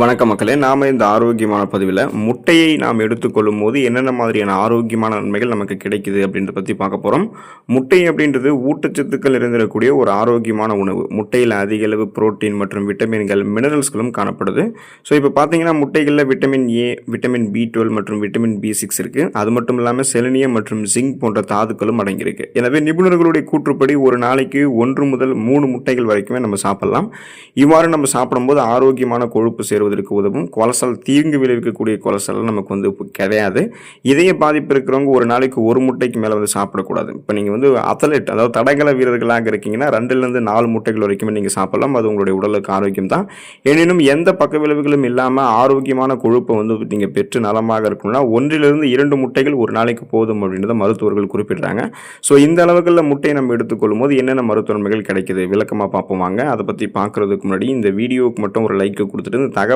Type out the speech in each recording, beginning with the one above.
வணக்க மக்களே நாம் இந்த ஆரோக்கியமான பதிவில் முட்டையை நாம் எடுத்துக்கொள்ளும் போது என்னென்ன மாதிரியான ஆரோக்கியமான நன்மைகள் நமக்கு கிடைக்குது அப்படின்றத பற்றி பார்க்க போகிறோம் முட்டை அப்படின்றது ஊட்டச்சத்துக்கள் இருந்திடக்கூடிய ஒரு ஆரோக்கியமான உணவு. முட்டையில் அதிக அளவு புரோட்டீன் மற்றும் விட்டமின்கள் மினரல்ஸ்களும் காணப்படுது. ஸோ இப்போ பார்த்தீங்கன்னா முட்டைகளில் vitamin A vitamin B twelve மற்றும் விட்டமின் பி சிக்ஸ் இருக்குது அது மட்டும் இல்லாமல் செலினியம் மற்றும் ஜிங்க் போன்ற தாதுக்களும் அடங்கியிருக்கு. எனவே நிபுணர்களுடைய கூற்றுப்படி ஒரு நாளைக்கு ஒன்று முதல் மூணு முட்டைகள் வரைக்குமே நம்ம சாப்பிட்லாம். இவ்வாறு நம்ம சாப்பிடும்போது ஆரோக்கியமான கொழுப்பு சேரும். சேருவதற்கு உதவும். கொலஸ்ட்ரால் தீங்கு விளைவிக்கக்கூடிய கொலஸ்ட்ரால் நமக்கு வந்து கிடையாது. இதய பாதிப்பு இருக்கிறவங்க ஒரு நாளைக்கு ஒரு முட்டைக்கு மேலே வந்து சாப்பிடக்கூடாது. இப்போ நீங்கள் வந்து அத்லெட் அதாவது தடகள வீரர்களாக இருக்கீங்கன்னா ரெண்டுலேருந்து நாலு முட்டைகள் வரைக்குமே நீங்கள் சாப்பிடலாம். அது உங்களுடைய உடலுக்கு ஆரோக்கியம் தான். எனினும் எந்த பக்க விளைவுகளும் இல்லாமல் ஆரோக்கியமான கொழுப்பை வந்து நீங்கள் பெற்று நலமாக இருக்கணும்னா ஒன்றிலிருந்து இரண்டு முட்டைகள் ஒரு நாளைக்கு போதும் அப்படின்றத மருத்துவர்கள் குறிப்பிடுறாங்க. ஸோ இந்த அளவுகளில் முட்டையை நம்ம எடுத்துக்கொள்ளும் போது என்னென்ன மருத்துவ கிடைக்கிது கிடைக்குது? விளக்கமாக பார்ப்போம் வாங்க. அதை பற்றி பார்க்குறதுக்கு முன்னாடி இந்த வீடியோவுக்கு மட்டும் ஒரு லைக் கொடுத்துட்டு இந்த தகவல்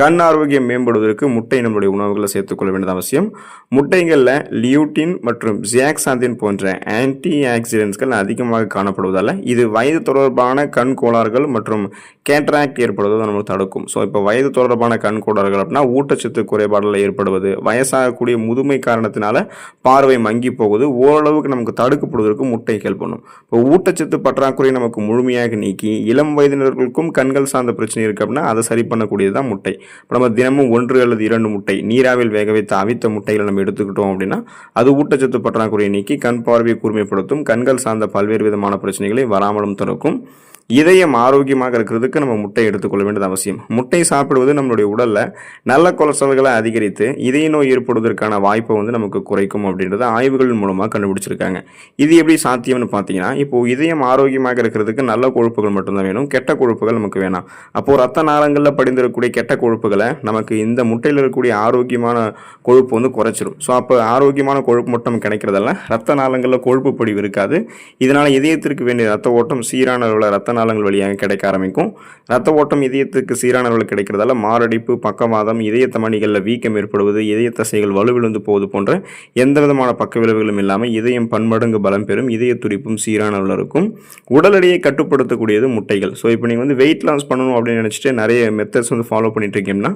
கண் ஆரோக்கியம் மேம்படுவதற்கு முட்டை நம்மளுடைய உணவுகளை சேர்த்துக்கொள்ள வேண்டியது அவசியம். முட்டைகளில் லியூட்டின் மற்றும் ஜியாக்சாந்தின் போன்ற ஆன்டி ஆக்சிடென்ட்ஸ்கள் அதிகமாக காணப்படுவதால் இது வயது தொடர்பான கண் கோளாறுகள் மற்றும் கேட்ராக்ட் ஏற்படுவதை நம்ம தடுக்கும். ஸோ இப்போ வயது தொடர்பான கண் கோளாறுகள் அப்படின்னா ஊட்டச்சத்து குறைபாடில் ஏற்படுவது வயசாகக்கூடிய முதுமை காரணத்தினால பார்வை மங்கி போகுது ஓரளவுக்கு நமக்கு தடுக்கப்படுவதற்கு முட்டை ஹெல்ப் பண்ணும். இப்போ ஊட்டச்சத்து பற்றாக்குறை நமக்கு முழுமையாக நீக்கி இளம் வயதினர்களுக்கும் கண்கள் சார்ந்த பிரச்சனை இருக்குது அப்படின்னா அதை சரி பண்ணக்கூடியது தான் முட்டை. நம்ம தினமும் ஒன்று அல்லது இரண்டு முட்டை நீராவில் வேக வைத்த அவித்த முட்டைகளை நம்ம எடுத்துக்கிட்டோம் அப்படின்னா அது ஊட்டச்சத்து பற்றாக்குறையை நீக்கி கண் பார்வையை கூர்மைப்படுத்தும் கண்கள் சார்ந்த பல்வேறு விதமான பிரச்சனைகளை வராமலும் தடுக்கும். இதயம் ஆரோக்கியமாக இருக்கிறதுக்கு நம்ம முட்டை எடுத்துக்கொள்ள வேண்டியது அவசியம். முட்டை சாப்பிடுவது நம்மளுடைய உடலில் நல்ல கொலஸ்ட்ரால்களை அதிகரித்து இதய நோய் ஏற்படுவதற்கான வாய்ப்பை வந்து நமக்கு குறைக்கும் அப்படின்றத ஆய்வுகள் மூலமாக கண்டுபிடிச்சிருக்காங்க. இது எப்படி சாத்தியம்னு பார்த்தீங்கன்னா இப்போது இதயம் ஆரோக்கியமாக இருக்கிறதுக்கு நல்ல கொழுப்புகள் மட்டும்தான் வேணும். கெட்ட கொழுப்புகள் நமக்கு வேணாம். அப்போது ரத்த நாளங்களில் படிந்திருக்கக்கூடிய கெட்ட கொழுப்புகளை நமக்கு இந்த முட்டையில் இருக்கக்கூடிய ஆரோக்கியமான கொழுப்பு வந்து குறைச்சிரும். ஸோ அப்போ ஆரோக்கியமான கொழுப்பு மட்டும் கிடைக்கிறதல்ல. ரத்த நாளங்களில் கொழுப்பு படிவு இருக்காது. இதனால் இதயத்திற்கு வேண்டிய ரத்த ஓட்டம் சீரான அளவில் ரத்த நாளங்கள் வழியாக கிடைக்க ஆரம்பிக்கும். ரத்த ஓட்டம் இதயத்துக்கு சீரான அளவில் கிடைக்கிறதால மாரடைப்பு பக்கவாதம் இதய தமணிகளில் வீக்கம் ஏற்படுவது இதய தசைகள் வலுவிழுந்து போவது போன்ற எந்த விதமான பக்க விளைவுகளும் இல்லாமல் இதயம் பன்மடங்கு பலம் பெறும் இதய துடிப்பும் சீரான அளவில் இருக்கும். உடல் எடையை கட்டுப்படுத்தக்கூடியது முட்டைகள். ஸோ இப்போ நீங்கள் வந்து வெயிட் லாஸ் பண்ணணும் அப்படின்னு நினச்சிட்டு நிறைய மெத்தட்ஸ் வந்து ஃபாலோ பண்ணிட்டு இருக்கீங்கன்னா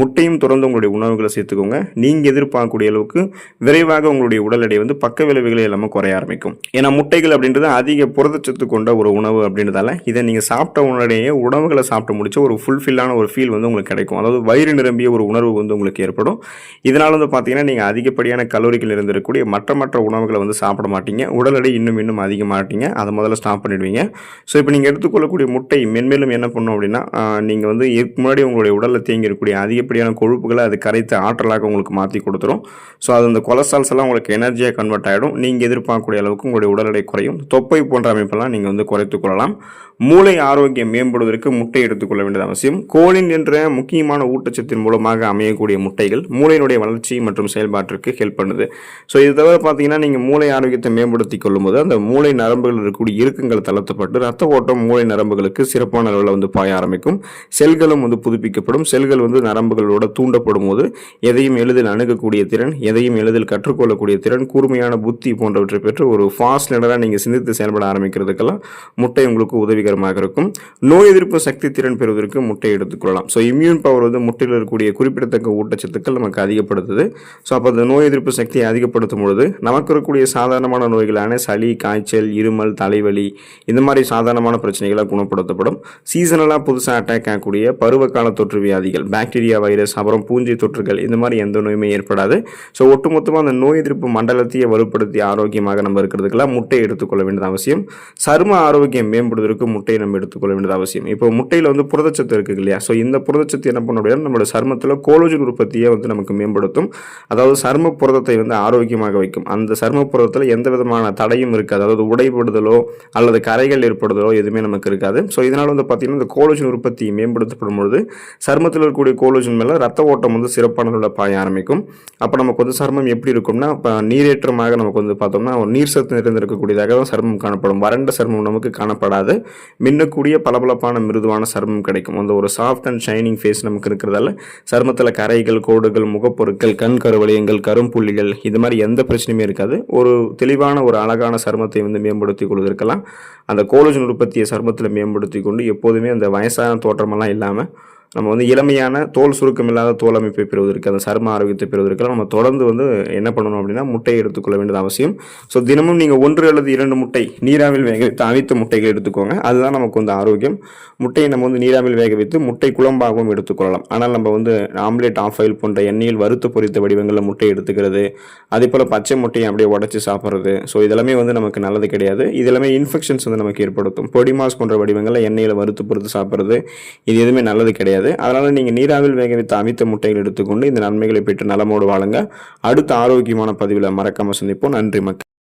முட்டையும் தொடர்ந்து உங்களுடைய உணவுகளை சேர்த்துக்கோங்க. நீங்கள் எதிர்பார்க்கக்கூடிய அளவுக்கு விரைவாக உங்களுடைய உடல் எடை வந்து பக்க விளைவுகளை எல்லாமே குறைய ஆரம்பிக்கும். ஏன்னா முட்டைகள் அப்படின்றது அதிக புரதச்சத்து கொண்ட ஒரு உணவு அப்படின்றதால இதை நீங்கள் சாப்பிட்ட உடனேயே உணவுகளை சாப்பிட்டு முடிச்ச ஒரு ஃபுல்ஃபில்லான ஒரு ஃபீல் வந்து உங்களுக்கு கிடைக்கும். அதாவது வயிறு நிரம்பிய ஒரு உணர்வு வந்து உங்களுக்கு ஏற்படும். இதனால் வந்து பார்த்தீங்கன்னா நீங்கள் அதிகப்படியான கலோரிகள் இருந்திருக்கக்கூடிய மற்ற மற்ற உணவுகளை வந்து சாப்பிட மாட்டீங்க. உடல் எடை இன்னும் இன்னும் அதிகமாட்டீங்க. அதை முதல்ல ஸ்டாப் பண்ணிடுவீங்க. ஸோ இப்போ நீங்கள் எடுத்துக்கொள்ளக்கூடிய முட்டை மென்மேலும் என்ன பண்ணும் அப்படின்னா நீங்கள் வந்து இதுக்கு முன்னாடி உங்களுடைய உடலில் தேங்கியிருக்கக்கூடிய அதிகப்படியான கொழுப்புகளை அது கரைத்து ஆற்றலாக உங்களுக்கு மாற்றி கொடுத்துரும். ஸோ அது அந்த கொலஸ்ட்ரால்ஸ் எல்லாம் உங்களுக்கு எனர்ஜியாக கன்வெர்ட் ஆகிடும் நீங்கள் எதிர்பார்க்கக்கூடிய அளவுக்கு உங்களுடைய உடல் எடை குறையும். தொப்பை போன்ற அமைப்பெல்லாம் நீங்கள் வந்து குறைத்து கொள்ளலாம். மூளை ஆரோக்கியம் மேம்படுவதற்கு முட்டை எடுத்துக்கொள்ள வேண்டியது அவசியம். கோலின் என்ற முக்கியமான ஊட்டச்சத்தின் மூலமாக அமையக்கூடிய முட்டைகள் மூளையினுடைய வளர்ச்சி மற்றும் செயல்பாட்டிற்கு ஹெல்ப் பண்ணுது. ஸோ இது தவிர பார்த்தீங்கன்னா நீங்கள் மூளை ஆரோக்கியத்தை மேம்படுத்திக் கொள்ளும்போது அந்த மூளை நரம்புகள் இருக்கக்கூடிய இறுக்கங்கள் தளர்த்தப்பட்டு ரத்த ஓட்டம் மூளை நரம்புகளுக்கு சிறப்பான அளவில் வந்து பாய ஆரம்பிக்கும். செல்களும் வந்து புதுப்பிக்கப்படும். செல்கள் வந்து நரம்புகளோட தூண்டப்படும் போது எதையும் எளிதில் அணுகக்கூடிய திறன் எதையும் எளிதில் கற்றுக்கொள்ளக்கூடிய திறன் கூர்மையான புத்தி போன்றவற்றை பெற்று ஒரு ஃபாஸ்ட் லெடராக நீங்கள் சிந்தித்து செயல்பட ஆரம்பிக்கிறதுக்கெல்லாம் முட்டை உங்களுக்கு உதவிகரமாக இருக்கும். நோய் எதிர்ப்பு சக்தி திறன் பெறுவதற்கு முட்டை எடுத்துக்கொள்ளலாம் ஸோ இம்யூன் பவர் வந்து முட்டையில் இருக்கக்கூடிய குறிப்பிடத்தக்க ஊட்டச்சத்துக்கள் நமக்கு அதிகப்படுத்துது. ஸோ அப்போ அந்த நோய் எதிர்ப்பு சக்தியை அதிகப்படுத்தும் பொழுது நமக்கு இருக்கக்கூடிய சாதாரணமான நோய்களான சளி காய்ச்சல் இருமல் தலைவலி இந்த மாதிரி சாதாரணமான பிரச்சனைகளை குணப்படுத்தப்படும். சீசனலாக புதுசாக அட்டாக் ஆகக்கூடிய பருவகால தொற்று வியாதிகள் பாக்டீரியா வைரஸ் அப்புறம் பூஞ்சை தொற்றுகள் இந்த மாதிரி எந்த நோயுமே ஏற்படாது. ஸோ ஒட்டுமொத்தமாக அந்த நோய் எதிர்ப்பு மண்டலத்தையே வலுப்படுத்தி ஆரோக்கியமாக நம்ம இருக்கிறதுக்கெல்லாம் முட்டை எடுத்துக்கொள்ள வேண்டியது அவசியம். சரும ஆரோக்கியம் மேம்படுவதற்கு முட்டையை நம்ம எடுத்துக்கொள்ள வேண்டியது அவசியம். இப்போ முட்டையில் வந்து புரதச்சத்து இருக்குது இல்லையா? ஸோ இந்த புரதச்சத்து என்ன பண்ண முடியாது நம்மளோட சருமத்தில் கோலோஜன் உற்பத்தியை வந்து நமக்கு மேம்படுத்தும். அதாவது சர்ம புரதத்தை வந்து ஆரோக்கியமாக வைக்கும். அந்த சர்ம புரதத்தில் எந்த விதமான தடையும் இருக்காது. அதாவது உடைபடுதலோ அல்லது கரைகள் ஏற்படுதலோ எதுவுமே நமக்கு இருக்காது. ஸோ இதனால் வந்து பார்த்திங்கன்னா இந்த கோலோஜன் உற்பத்தி மேம்படுத்தப்படும் பொழுது சருமத்தில் இருக்கக்கூடிய கோலோஜன் மேலே ரத்த ஓட்டம் வந்து சிறப்பான உள்ள பாய ஆரம்பிக்கும். அப்போ நமக்கு வந்து சர்மம் எப்படி இருக்கும்னா இப்போ நீரேற்றமாக நமக்கு வந்து பார்த்தோம்னா ஒரு நீர் சத்து நிறைந்திருக்கக்கூடியதாக தான் சருமம் காணப்படும். வறண்ட சர்மம் நமக்கு காணப்படாது. மின்னக்கூடிய பளபளப்பான மிருதுவான சருமம் கிடைக்கும். அந்த ஒரு சாஃப்ட் அண்ட் ஷைனிங் ஃபேஸ் நமக்கு இருக்கிறதால சருமத்தில் கரைகள் கோடுகள் முகப்பொருட்கள் கண் கருவளையங்கள் கரும்புள்ளிகள் இது மாதிரி எந்த பிரச்சனையுமே இருக்காது. ஒரு தெளிவான ஒரு அழகான சருமத்தை வந்து மேம்படுத்தி கொள்வதற்கெல்லாம் அந்த கோலஜன் உற்பத்தியை சருமத்தில் மேம்படுத்தி கொண்டு எப்போதுமே அந்த வயசான தோற்றமெல்லாம் இல்லாமல் நம்ம வந்து இளமையான தோல் சுருக்கம் இல்லாத தோல் அமைப்பை பெறுவதற்கு அந்த சரும ஆரோக்கியத்தை பெறுவதற்கு நம்ம தொடர்ந்து வந்து என்ன பண்ணணும் அப்படின்னா முட்டையை எடுத்துக்கொள்ள வேண்டியது அவசியம். ஸோ தினமும் நீங்கள் ஒன்று அல்லது இரண்டு முட்டை நீராவில் வேக வைத்து அனைத்து முட்டைகள் எடுத்துக்கோங்க. அதுதான் நமக்கு வந்து ஆரோக்கியம். முட்டையை நம்ம வந்து நீராவில் வேக வைத்து முட்டை குழம்பாகவும் எடுத்துக்கொள்ளலாம். ஆனால் நம்ம வந்து ஆம்லேட் ஆஃப் ஆயில் போன்ற எண்ணெயில் வறுத்து பொரித்த வடிவங்களில் முட்டை எடுத்துக்கிறது அதே போல் பச்சை முட்டையை அப்படியே உடச்சி சாப்பிட்றது. ஸோ இதெல்லாமே வந்து நமக்கு நல்லது கிடையாது. இதெல்லாமே இன்ஃபெக்ஷன்ஸ் வந்து நமக்கு ஏற்படுத்தும். பொடி மாஸ் போன்ற வடிவங்களில் எண்ணெயில் வறுத்து பொறுத்து சாப்பிட்றது இது எதுவுமே நல்லது கிடையாது. அதனால் நீங்கள் நீராவில் வேக வைத்த அமித்த முட்டைகள் எடுத்துக்கொண்டு இந்த நன்மைகளை பெற்று நலமோடு வாழுங்க. அடுத்த ஆரோக்கியமான பதிவில் மறக்காமல் சந்திப்போம். நன்றி மக்கள்.